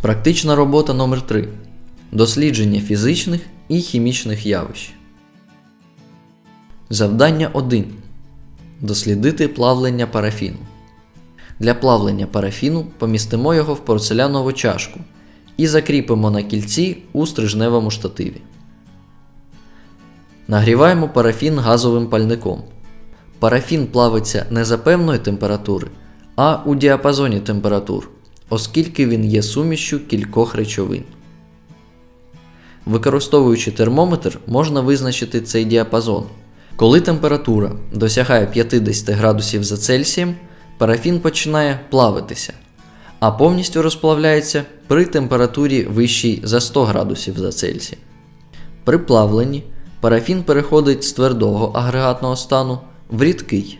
Практична робота номер 3 Дослідження фізичних і хімічних явищ. Завдання 1. Дослідити плавлення парафіну. Для плавлення парафіну помістимо його в порцелянову чашку і закріпимо на кільці у стрижневому штативі. Нагріваємо парафін газовим пальником. Парафін плавиться не за певної температури, а у діапазоні температур, оскільки він є сумішчю кількох речовин. Використовуючи термометр, можна визначити цей діапазон. Коли температура досягає 50 градусів за Цельсієм, парафін починає плавитися, а повністю розплавляється при температурі вищій за 100 градусів за Цельсієм. При плавленні парафін переходить з твердого агрегатного стану в рідкий.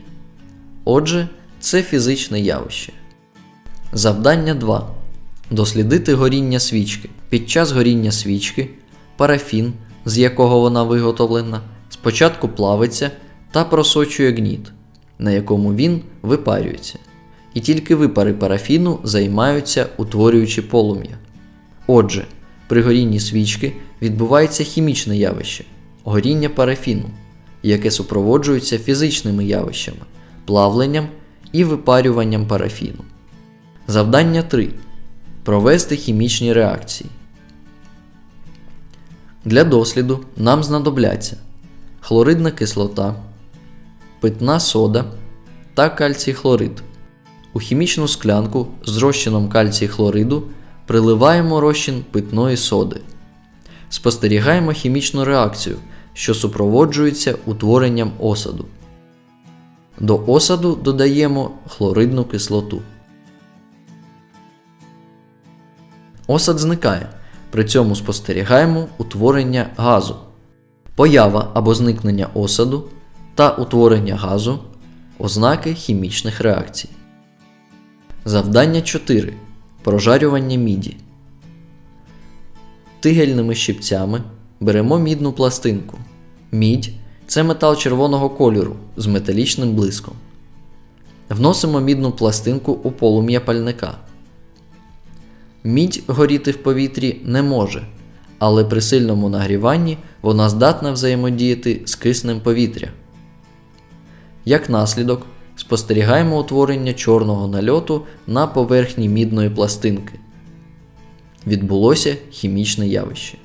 Отже, це фізичне явище. Завдання 2. Дослідити горіння свічки. Під час горіння свічки парафін, з якого вона виготовлена, спочатку плавиться та просочує гніт, на якому він випарюється. І тільки випари парафіну займаються, утворюючи полум'я. Отже, при горінні свічки відбувається хімічне явище горіння парафіну, яке супроводжується фізичними явищами, плавленням і випарюванням парафіну. Завдання 3. Провести хімічні реакції. Для досліду нам знадобляться хлоридна кислота, питна сода та кальцій хлорид. У хімічну склянку з розчином кальцій хлориду приливаємо розчин питної соди. Спостерігаємо хімічну реакцію, що супроводжується утворенням осаду. До осаду додаємо хлоридну кислоту. Осад зникає. При цьому спостерігаємо утворення газу. Поява або зникнення осаду та утворення газу ознаки хімічних реакцій. Завдання 4. Прожарювання міді. Тигельними щипцями беремо мідну пластинку. Мідь це метал червоного кольору з металічним блиском. Вносимо мідну пластинку у полум'я пальника. Мідь горіти в повітрі не може, але при сильному нагріванні вона здатна взаємодіяти з киснем повітря. Як наслідок, спостерігаємо утворення чорного нальоту на поверхні мідної пластинки. Відбулося хімічне явище.